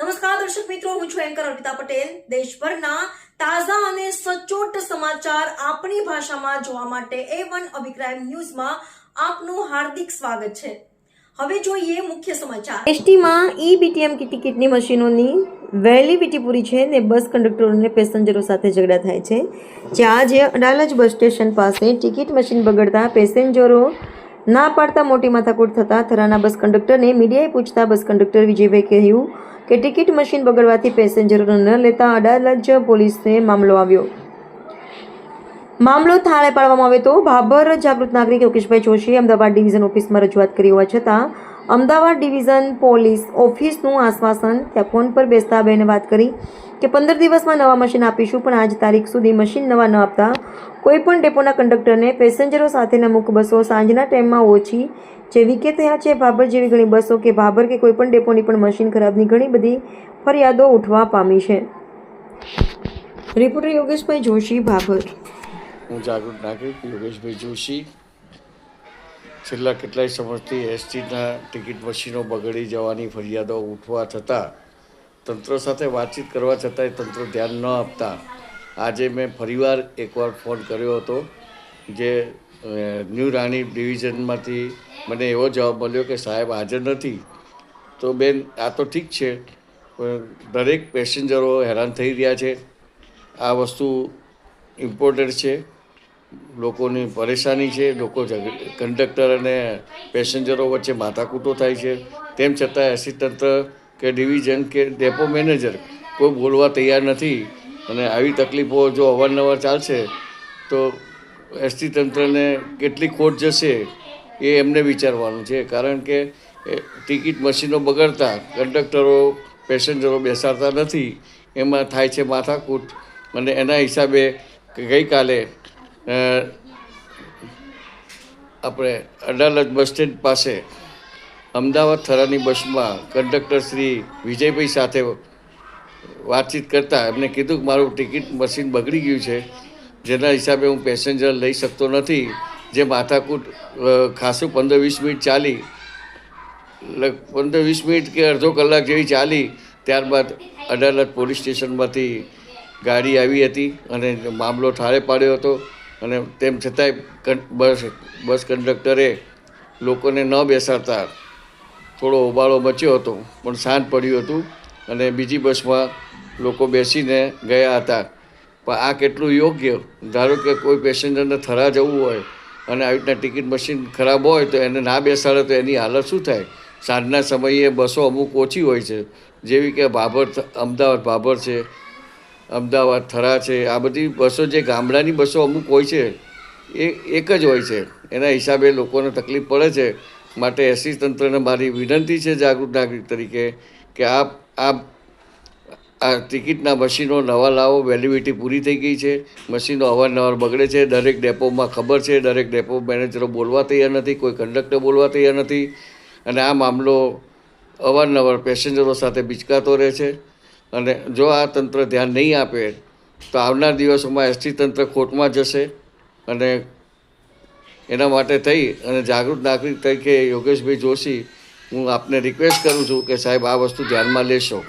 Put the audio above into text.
નમસ્કાર, દર્શક મિત્રો, હું છું એન્કર અર્પિતા પટેલ. દેશભરના તાજા અને સચોટ સમાચાર આપણી ભાષામાં જોવા માટે એ વન અભિપ્રાય ન્યૂઝમાં આપનું હાર્દિક સ્વાગત છે. હવે જોઈએ મુખ્ય સમાચાર. એસટીમાં ઈ બીટીએમ ટિકિટની મશીનોની વેલિડિટી પૂરી છે ને બસ કંડક્ટરો અને પેસેન્જરો સાથે ઝઘડા થાય છે. જ્યાં આજે અડાલજ બસ સ્ટેશન પાસે ટિકિટ મશીન બગડતા પેસેન્જરો ના પાડતા મોટી માથાકૂટ થતાં થરાના બસ કંડક્ટરને મીડિયાએ પૂછતા બસ કંડક્ટર વિજયભાઈ કહ્યું કે ટિકિટ મશીન બગડવાથી પેસેન્જરોને ન લેતા અડાલજ પોલીસને મામલો આવ્યો. મામલો થાળે પાડવામાં આવે તો ભાભર જાગૃત નાગરિક યોગેશભાઈ જોશીએ અમદાવાદ ડિવિઝન ઓફિસમાં રજૂઆત કરી હોવા છતાં અમદાવાદ ડિવિઝન પોલીસ ઓફિસનું આશ્વાસન. ત્યાં ફોન પર બેસતા બેને વાત કરી કે પંદર દિવસમાં નવા મશીન આપીશું, પણ આજ તારીખ સુધી મશીન નવા ન આપતા. કોઈપણ ડેપોના કંડક્ટરને પેસેન્જરો સાથેના મુખ બસો સાંજના ટાઈમમાં ઓછી જેવી કે થયા છે ભાભર જેવી ઘણી બસો કે ભાભર કે કોઈપણ ડેપોની પણ મશીન ખરાબની ઘણી બધી ફરિયાદો ઉઠવા પામી છે. રિપોર્ટર યોગેશભાઈ જોશી, ભાભર. હું જાગૃત નાગરિક, યોગેશભાઈ જોશી. છેલ્લા કેટલાય સમયથી એસટીના ટિકિટ મશીનો બગડી જવાની ફરિયાદો ઉઠવા છતાં, તંત્ર સાથે વાતચીત કરવા છતાંય તંત્ર ધ્યાન ન આપતા, આજે મેં ફરીવાર એકવાર ફોન કર્યો હતો, જે ન્યૂ રાણી ડિવિઝનમાંથી મને એવો જવાબ મળ્યો કે, સાહેબ, હાજર નથી. તો બેન, આ તો ઠીક છે દરેક પેસેન્જરો હેરાન થઈ રહ્યા છે. આ વસ્તુ ઇમ્પોર્ટન્ટ છે. લોકોની પરેશાની છે, લોકો કંડક્ટર અને પેસેન્જરો વચ્ચે માથાકૂટો થાય છે. તેમ છતાં એસી તંત્ર કે ડિવિઝન કે ડેપો મેનેજર કોઈ બોલવા તૈયાર નથી અને આવી તકલીફો જો અવારનવાર ચાલશે, તો એસટી તંત્રને કેટલી ખોટ જશે એ એમને વિચારવાનું છે. કારણ કે ટિકિટ મશીનો બગડતા કંડક્ટરો, પેસેન્જરો બેસાડતા નથી. એમાં થાય છે માથાકૂટ અને એના હિસાબે ગઈકાલે આપણે અડાલજ બસ સ્ટેન્ડ પાસે અમદાવાદ થરાની બસમાં કંડક્ટર શ્રી વિજયભાઈ સાથે વાતચીત કરતાં એમને કીધું કે મારું ટિકિટ મશીન બગડી ગયું છે, જેના હિસાબે હું પેસેન્જર લઈ શકતો નથી. જે માથાકૂટ ખાસું પંદર વીસ મિનિટ ચાલી પંદર વીસ મિનિટ કે અડધો કલાક જેવી ચાલી, ત્યારબાદ અડાલત પોલીસ સ્ટેશનમાંથી ગાડી આવી હતી અને મામલો ઠારે પાડ્યો હતો. અને તેમ છતાંય બસ બસ કંડક્ટરે લોકોને ન બેસાડતા થોડો હોબાળો મચ્યો હતો, પણ શાંત પડ્યું હતું અને બીજી બસમાં લોકો બેસીને ગયા હતા. પણ આ કેટલું યોગ્ય? ધારો કે કોઈ પેસેન્જરને થરા જવું હોય અને આવી રીતના ટિકિટ મશીન ખરાબ હોય તો એને ના બેસાડે તો એની હાલત શું થાય? સાંજના સમયે બસો અમુક ઓછી હોય છે. જેવી કે ભાભર અમદાવાદ ભાભર છે અમદાવાદ, થરા છે, આ બધી બસો જે ગામડાની બસો અમુક હોય છે, એ એક જ હોય છે. એના હિસાબે લોકોને તકલીફ પડે છે. માટે એસી તંત્રને મારી વિનંતી છે જાગૃત નાગરિક તરીકે કે આપ આ આ ટિકિટના મશીનો નવા લાવો, વેલિડિટી પૂરી થઈ ગઈ છે. મશીનો અવારનવાર બગડે છે. દરેક ડેપોમાં ખબર છે, દરેક ડેપો મેનેજરો બોલવા તૈયાર નથી, કોઈ કંડક્ટર બોલવા તૈયાર નથી. અને આ મામલો અવારનવાર પેસેન્જરો સાથે બિચકાતો રહે છે. અને જો આ તંત્ર ધ્યાન નહીં આપે, તો આવનાર દિવસોમાં એસટી તંત્ર ખોટમાં જશે અને એના માટે થઈ અને જાગૃત નાગરિક તરીકે યોગેશભાઈ જોશી, હું આપને રિક્વેસ્ટ કરું છું કે સાહેબ આ વસ્તુ ધ્યાનમાં લેશો.